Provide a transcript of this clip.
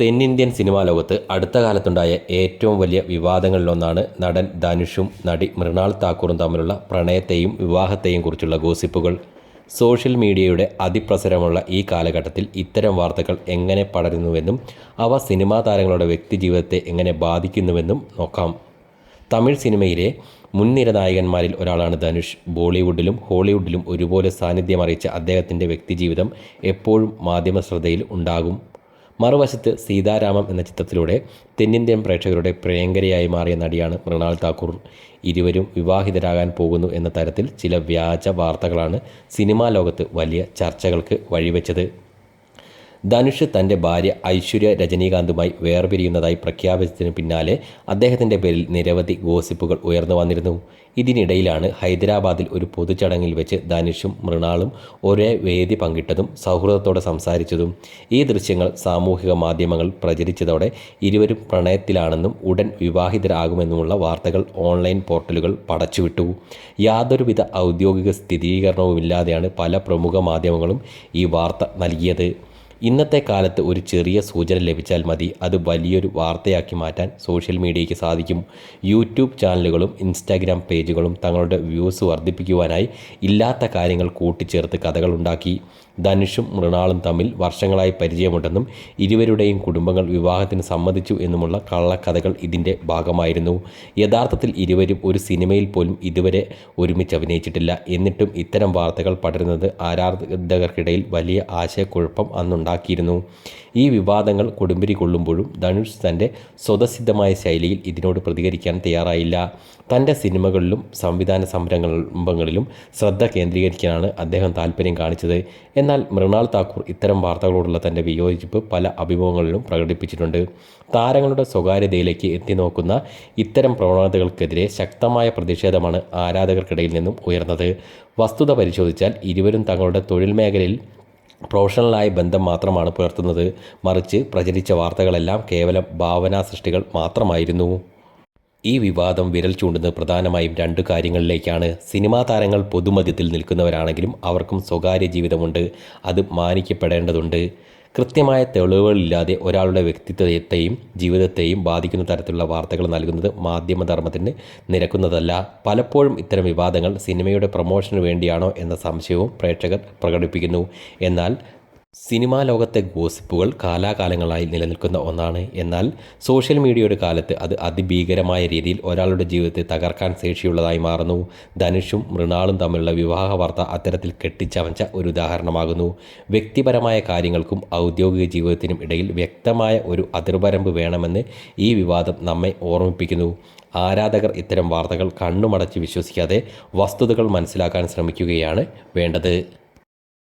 തെന്നിന്ത്യൻ സിനിമാ ലോകത്ത് അടുത്ത കാലത്തുണ്ടായ ഏറ്റവും വലിയ വിവാദങ്ങളിലൊന്നാണ് നടൻ ധനുഷും നടി മൃണാൾ താക്കൂറും തമ്മിലുള്ള പ്രണയത്തെയും വിവാഹത്തെയും കുറിച്ചുള്ള ഗോസിപ്പുകൾ. സോഷ്യൽ മീഡിയയുടെ അതിപ്രസരമുള്ള ഈ കാലഘട്ടത്തിൽ ഇത്തരം വാർത്തകൾ എങ്ങനെ പടരുന്നുവെന്നും അവ സിനിമാ താരങ്ങളുടെ വ്യക്തിജീവിതത്തെ എങ്ങനെ ബാധിക്കുന്നുവെന്നും നോക്കാം. തമിഴ് സിനിമയിലെ മുൻനിര നായകന്മാരിൽ ഒരാളാണ് ധനുഷ്. ബോളിവുഡിലും ഹോളിവുഡിലും ഒരുപോലെ സാന്നിധ്യം അറിയിച്ച അദ്ദേഹത്തിന്റെ വ്യക്തിജീവിതം എപ്പോഴും മാധ്യമ ശ്രദ്ധയിൽ ഉണ്ടാകും. മറുവശത്ത് സീതാരാമം എന്ന ചിത്രത്തിലൂടെ തെന്നിന്ത്യൻ പ്രേക്ഷകരുടെ പ്രിയങ്കരയായി മാറിയ നടിയാണ് മൃണാൾ താക്കൂർ. ഇരുവരും വിവാഹിതരാകാൻ പോകുന്നു എന്ന തരത്തിൽ ചില വ്യാജ വാർത്തകളാണ് സിനിമാ ലോകത്ത് വലിയ ചർച്ചകൾക്ക് വഴിവെച്ചത്. ധനുഷ് തന്റെ ഭാര്യ ഐശ്വര്യ രജനീകാന്തുമായി വേർപിരിയുന്നതായി പ്രഖ്യാപിച്ചതിന് പിന്നാലെ അദ്ദേഹത്തിന്റെ പേരിൽ നിരവധി ഗോസിപ്പുകൾ ഉയർന്നു വന്നിരുന്നു. ഇതിനിടയിലാണ് ഹൈദരാബാദിൽ ഒരു പൊതുചടങ്ങിൽ വെച്ച് ധനുഷും മൃണാളും ഒരേ വേദി പങ്കിട്ടതും സൗഹൃദത്തോടെ സംസാരിച്ചതും. ഈ ദൃശ്യങ്ങൾ സാമൂഹിക മാധ്യമങ്ങൾ പ്രചരിച്ചതോടെ ഇരുവരും പ്രണയത്തിലാണെന്നും ഉടൻ വിവാഹിതരാകുമെന്നുമുള്ള വാർത്തകൾ ഓൺലൈൻ പോർട്ടലുകൾ പടച്ചുവിട്ടു. യാതൊരുവിധ ഔദ്യോഗിക സ്ഥിരീകരണവുമില്ലാതെയാണ് പല പ്രമുഖ മാധ്യമങ്ങളും ഈ വാർത്ത നൽകിയത്. ഇന്നത്തെ കാലത്ത് ഒരു ചെറിയ സൂചന ലഭിച്ചാൽ മതി. അത് വലിയൊരു വാർത്തയാക്കി മാറ്റാൻ സോഷ്യൽ മീഡിയയ്ക്ക് സാധിക്കും. യൂട്യൂബ് ചാനലുകളും ഇൻസ്റ്റാഗ്രാം പേജുകളും തങ്ങളുടെ വ്യൂസ് വർദ്ധിപ്പിക്കുവാനായി ഇല്ലാത്ത കാര്യങ്ങൾ കൂട്ടിച്ചേർത്ത് കഥകളുണ്ടാക്കി ധനുഷും മൃണാളും തമ്മിൽ വർഷങ്ങളായി പരിചയമുണ്ടെന്നും ഇരുവരുടെയും കുടുംബങ്ങൾ വിവാഹത്തിന് സമ്മതിച്ചു എന്നുമുള്ള കള്ളക്കഥകൾ ഇതിന്റെ ഭാഗമായിരുന്നു. യഥാർത്ഥത്തിൽ ഇരുവരും ഒരു സിനിമയിൽ പോലും ഇതുവരെ ഒരുമിച്ച് അഭിനയിച്ചിട്ടില്ല. എന്നിട്ടും ഇത്തരം വാർത്തകൾ പടരുന്നത് ആരാധകർക്കിടയിൽ വലിയ ആശയക്കുഴപ്പം അന്നുണ്ടാക്കിയിരുന്നു ഈ വിവാദങ്ങൾ കൊടുമ്പിരി കൊള്ളുമ്പോഴും ധനുഷ് തന്റെ സ്വതസിദ്ധമായ ശൈലിയിൽ ഇതിനോട് പ്രതികരിക്കാൻ തയ്യാറായില്ല. തന്റെ സിനിമകളിലും സംവിധാന സംരംഭങ്ങളിലും ശ്രദ്ധ കേന്ദ്രീകരിക്കാനാണ് അദ്ദേഹം താല്പര്യം കാണിച്ചത്. എന്നാൽ മൃണാൾ താക്കൂർ ഇത്തരം വാർത്തകളോടുള്ള തന്റെ വിയോജിപ്പ് പല അഭിമുഖങ്ങളിലും പ്രകടിപ്പിച്ചിട്ടുണ്ട്. താരങ്ങളുടെ സ്വകാര്യതയിലേക്ക് എത്തി നോക്കുന്ന ഇത്തരം പ്രവണതകൾക്കെതിരെ ശക്തമായ പ്രതിഷേധമാണ് ആരാധകർക്കിടയിൽ നിന്നും ഉയർന്നത്. വസ്തുത പരിശോധിച്ചാൽ ഇരുവരും തങ്ങളുടെ തൊഴിൽ മേഖലയിൽ പ്രൊഫഷണലായ ബന്ധം മാത്രമാണ് പുലർത്തുന്നത്. മറിച്ച് പ്രചരിച്ച വാർത്തകളെല്ലാം കേവലം ഭാവനാ സൃഷ്ടികൾ മാത്രമായിരുന്നു. ഈ വിവാദം വിരൽ ചൂണ്ടുന്നത് പ്രധാനമായും രണ്ട് കാര്യങ്ങളിലേക്കാണ്. സിനിമാ താരങ്ങൾ പൊതുമധ്യത്തിൽ നിൽക്കുന്നവരാണെങ്കിലും അവർക്കും സ്വകാര്യ ജീവിതമുണ്ട്. അത് മാനിക്കപ്പെടേണ്ടതുണ്ട്. കൃത്യമായ തെളിവുകളില്ലാതെ ഒരാളുടെ വ്യക്തിത്വത്തെയും ജീവിതത്തെയും ബാധിക്കുന്ന തരത്തിലുള്ള വാർത്തകൾ നൽകുന്നത് മാധ്യമധർമ്മത്തിന് നിരക്കുന്നതല്ല. പലപ്പോഴും ഇത്തരം വിവാദങ്ങൾ സിനിമയുടെ പ്രൊമോഷന് വേണ്ടിയാണോ എന്ന സംശയവും പ്രേക്ഷകർ പ്രകടിപ്പിക്കുന്നു. എന്നാൽ സിനിമാ ലോകത്തെ ഗോസിപ്പുകൾ കാലാകാലങ്ങളായി നിലനിൽക്കുന്ന ഒന്നാണ്. എന്നാൽ സോഷ്യൽ മീഡിയയുടെ കാലത്ത് അത് അതിഭീകരമായ രീതിയിൽ ഒരാളുടെ ജീവിതത്തെ തകർക്കാൻ ശേഷിയുള്ളതായി മാറുന്നു. ധനുഷും മൃണാളും തമ്മിലുള്ള വിവാഹ വാർത്ത അത്തരത്തിൽ കെട്ടിച്ചമച്ച ഒരു ഉദാഹരണമാകുന്നു. വ്യക്തിപരമായ കാര്യങ്ങൾക്കും ഔദ്യോഗിക ജീവിതത്തിനും ഇടയിൽ വ്യക്തമായ ഒരു അതിർവരമ്പ് വേണമെന്ന് ഈ വിവാദം നമ്മെ ഓർമ്മിപ്പിക്കുന്നു. ആരാധകർ ഇത്തരം വാർത്തകൾ കണ്ണുമടച്ച് വിശ്വസിക്കാതെ വസ്തുതകൾ മനസ്സിലാക്കാൻ ശ്രമിക്കുകയാണ് വേണ്ടത്.